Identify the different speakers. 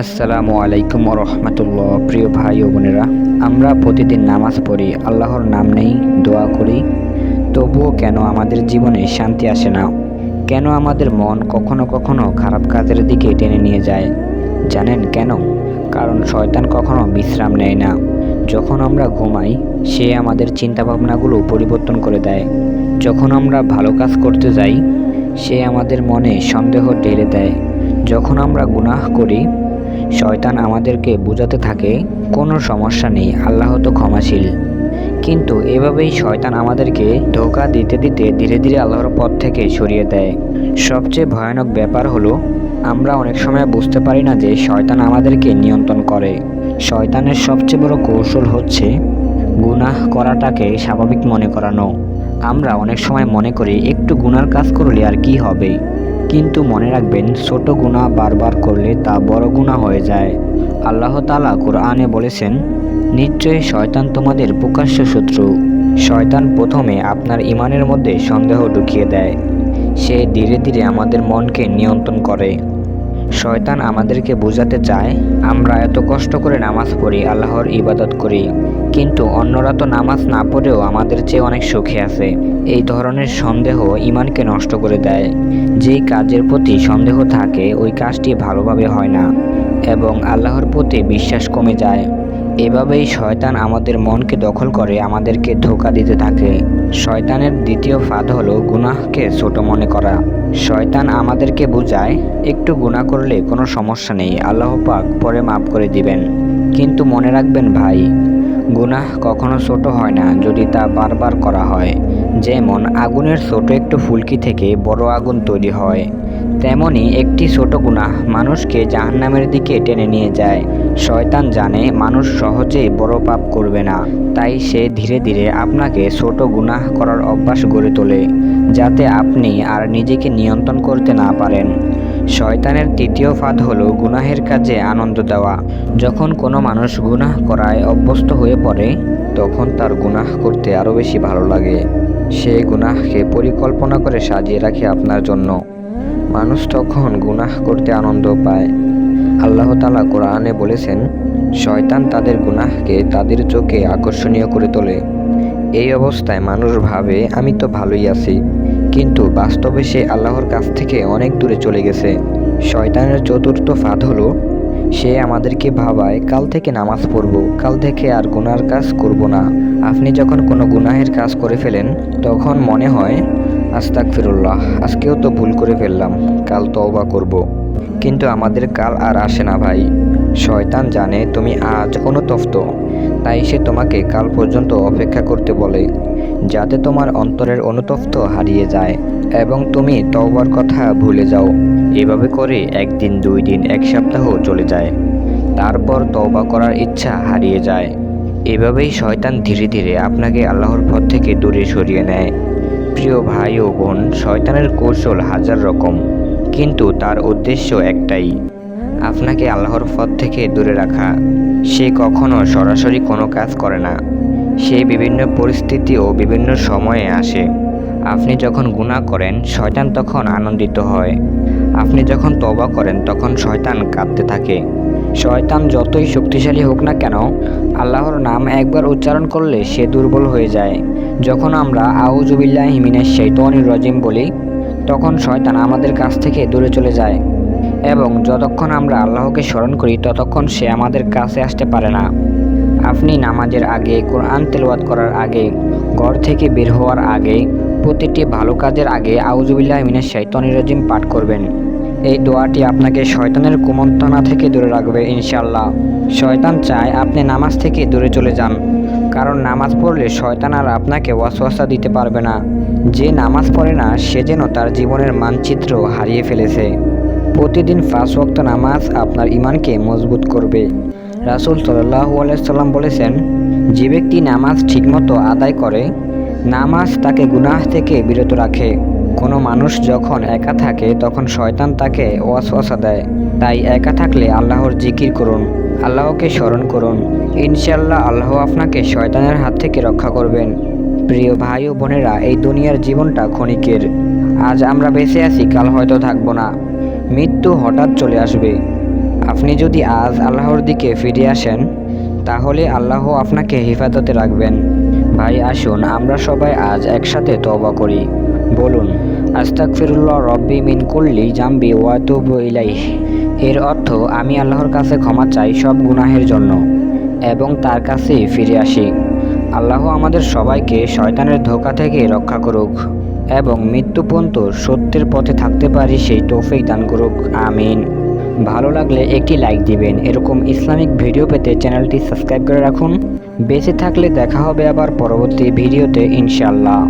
Speaker 1: আসসালামু আলাইকুম রহমতুল্লাহ প্রিয় ভাই ও বোনেরা। আমরা প্রতিদিন নামাজ পড়ি, আল্লাহর নাম নেই, দোয়া করি। তবুও কেন আমাদের জীবনে শান্তি আসে না? কেন আমাদের মন কখনো কখনো খারাপ কাজের দিকে টেনে নিয়ে যায়? জানেন কেন? কারণ শয়তান কখনো বিশ্রাম নেয় না। যখন আমরা ঘুমাই, সে আমাদের চিন্তাভাবনাগুলো পরিবর্তন করে দেয়। যখন আমরা ভালো কাজ করতে যাই, সে আমাদের মনে সন্দেহ ঢেলে দেয়। যখন আমরা গুনাহ করি শয়তান আমাদেরকে বোঝাতে থাকে, কোনো সমস্যা নেই, আল্লাহ তো ক্ষমাশীল। কিন্তু এভাবেই শয়তান আমাদেরকে ধোকা দিতে দিতে ধীরে ধীরে আল্লাহর পথ থেকে সরিয়ে দেয়। সবচেয়ে ভয়ানক ব্যাপার হলো, আমরা অনেক সময় বুঝতে পারি না যে শয়তান আমাদেরকে নিয়ন্ত্রণ করে। শয়তানের সবচেয়ে বড় কৌশল হচ্ছে গুনাহ করাটাকে স্বাভাবিক মনে করানো। আমরা অনেক সময় মনে করি, একটু গুনার কাজ করলে আর কি হবে? কিন্তু মনে রাখবেন, ছোট গুণা বারবার করলে তা বড় গুণা হয়ে যায়। আল্লাহ তালা কোরআনে বলেছেন, নিশ্চয়ই শয়তান তোমাদের প্রকাশ্য শত্রু। শয়তান প্রথমে আপনার ইমানের মধ্যে সন্দেহ ঢুকিয়ে দেয়। সে ধীরে ধীরে আমাদের মনকে নিয়ন্ত্রণ করে। শয়তান আমাদেরকে বোঝাতে চায়, আমরা এত কষ্ট করে নামাজ পড়ি, আল্লাহর ইবাদত করি। কিন্তু অন্যরা তো নামাজ না পড়েও আমাদের চেয়ে অনেক সুখে আছে। এই ধরনের সন্দেহ ইমানকে নষ্ট করে দেয়। যেই কাজের প্রতি সন্দেহ থাকে, ওই কাজটি ভালোভাবে হয় না। এবং আল্লাহর প্রতি বিশ্বাস কমে যায়। এভাবেই শয়তান আমাদের মনকে দখল করে, আমাদেরকে ধোকা দিতে থাকে। শয়তানের দ্বিতীয় ফাঁদ হলো গুনাহকে ছোট মনে করা। শয়তান আমাদেরকে বোঝায়, একটু গুনাহ করলে কোনো সমস্যা নেই, আল্লাহ পাক পরে মাফ করে দিবেন। কিন্তু মনে রাখবেন ভাই, গুনাহ কখনো ছোট হয় না, যদি তা বারবার করা হয়। যেমন আগুনের ছোট একটু ফুলকি থেকে বড় আগুন তৈরি হয়। তেমনি একটি ছোট গুনাহ মানুষকে জাহান্নামের দিকে টেনে নিয়ে যায়। শয়তান জানে মানুষ সহজেই বড় পাপ করবে না। তাই সে ধীরে ধীরে আপনাকে ছোট গুনাহ করার অভ্যাস গড়ে তোলে, যাতে আপনি আর নিজেকে নিয়ন্ত্রণ করতে না পারেন। শয়তানের তৃতীয় ফাঁদ হলো গুনাহের কাজে আনন্দ দেওয়া। যখন কোনো মানুষ গুনাহ করায় অভ্যস্ত হয়ে পড়ে, তখন তার গুনাহ করতে আরও বেশি ভালো লাগে। সে গুনাহকে পরিকল্পনা করে সাজিয়ে রাখে আপনার জন্য। মানুষ তখন গুনাহ করতে আনন্দ পায়। আল্লাহ তালা কোরআনে বলেছেন, শয়তান তাদের গুনাহকে তাদের চোখে আকর্ষণীয় করে তোলে। এই অবস্থায় মানুষ ভাবে, আমি তো ভালোই আছি। কিন্তু বাস্তবে সে আল্লাহর কাছ থেকে অনেক দূরে চলে গেছে। শয়তানের চতুর্থ ফাঁদ হলো সে আমাদেরকে ভাবায়, কাল থেকে নামাজ পড়ব, কাল থেকে আর গুনার কাজ করব না। আপনি যখন কোনো গুনাহের কাজ করে ফেলেন, তখন মনে হয় আস্তাক ফিরুল্লাহ আজকেও তো ভুল করে ফেললাম, কাল তওবা করব। কিন্তু আমাদের কাল আর আসে না ভাই। শয়তান জানে তুমি আজ অনুতপ্ত, তাই সে তোমাকে কাল পর্যন্ত অপেক্ষা করতে বলে, যাতে তোমার অন্তরের অনুতপ্ত হারিয়ে যায়, এবং তুমি তওবার কথা ভুলে যাও। এভাবে করে একদিন, দুই দিন, এক সপ্তাহ চলে যায়। তারপর তওবা করার ইচ্ছা হারিয়ে যায়। এভাবেই শয়তান ধীরে ধীরে আপনাকে আল্লাহর পথ থেকে দূরে সরিয়ে নেয়। প্রিয় ভাই ও বোন, শয়তানের কৌশল হাজার রকম, কিন্তু তার উদ্দেশ্য একটাই, আপনাকে আল্লাহর পথ থেকে দূরে রাখা। সে কখনো সরাসরি কোনো কাজ করে না। সে বিভিন্ন পরিস্থিতি ও বিভিন্ন সময়ে আসে। আপনি যখন গুনাহ করেন, শয়তান তখন আনন্দিত হয়। আপনি যখন তবা করেন, তখন শয়তান কাঁদতে থাকে। শয়তান যতই শক্তিশালী হোক না কেন, আল্লাহর নাম একবার উচ্চারণ করলে সে দুর্বল হয়ে যায়। যখন আমরা আউজুবিল্লাহ হিমিনের শৈতনির রজিম বলি, তখন শয়তান আমাদের কাছ থেকে দূরে চলে যায় এবং যতক্ষণ আমরা আল্লাহকে স্মরণ করি, ততক্ষণ সে আমাদের কাছে আসতে পারে না। আপনি নামাজের আগে, কোরআন তেলওয়াত করার আগে, ঘর থেকে বের হওয়ার আগে প্রতিটি ভালো কাজের আগে আউজুবিল্লাহ মিনের শৈতনির রজিম পাঠ করবেন। এই দোয়াটি আপনাকে শয়তানের কুমন্ত্রণা থেকে দূরে রাখবে ইনশাল্লাহ শয়তান চায় আপনি নামাজ থেকে দূরে চলে যান। কারণ নামাজ পড়লে শয়তান আর আপনাকে ওয়াসওয়াসা দিতে পারবে না। যে নামাজ পড়ে না, সে যেন তার জীবনের মানচিত্র হারিয়ে ফেলেছে। প্রতিদিন পাঁচ ওয়াক্ত নামাজ আপনার ইমানকে মজবুত করবে। রাসুল সাল্লাহু আলাইসাল্লাম বলেছেন, যে ব্যক্তি নামাজ ঠিকমতো আদায় করে নামাজ তাকে গুনাহ থেকে বিরত রাখে। কোনো মানুষ যখন একা থাকে, তখন শয়তান তাকে ওয়াসওয়াসা দেয়। তাই একা থাকলে আল্লাহর জিকির করুন, আল্লাহকে স্মরণ করুন। ইনশাল্লাহ আল্লাহ আপনাকে শয়তানের হাত থেকে রক্ষা করবেন। প্রিয় ভাই ও বোনেরা, এই দুনিয়ার জীবনটা ক্ষণিকের। আজ আমরা বেঁচে আছি, কাল হয়তো থাকব না। মৃত্যু হঠাৎ চলে আসবে। আপনি যদি আজ আল্লাহর দিকে ফিরে আসেন, তাহলে আল্লাহ আপনাকে হেফাজতে রাখবেন। ভাই, আসুন, আমরা সবাই আজ একসাথে তবা করি। বলুন, আস্তাগফিরুল্লাহ রব্বি মিন কুল্লি জাম্বি ওয়াতুবু ইলাইহ। এর অর্থ, আমি আল্লাহর কাছে ক্ষমা চাই সব গুনাহের জন্য এবং তার কাছে ফিরে আসি। আল্লাহ আমাদের সবাইকে শয়তানের ধোকা থেকে রক্ষা করুক এবং মৃত্যু পর্যন্ত সত্যের পথে থাকতে পারি সেই তৌফিক দান করুক। আমিন। ভালো লাগলে একটি লাইক দিবেন। এরকম ইসলামিক ভিডিও পেতে চ্যানেলটি সাবস্ক্রাইব করে রাখুন। বেঁচে থাকলে দেখা হবে আবার পরবর্তী ভিডিওতে ইনশাল্লাহ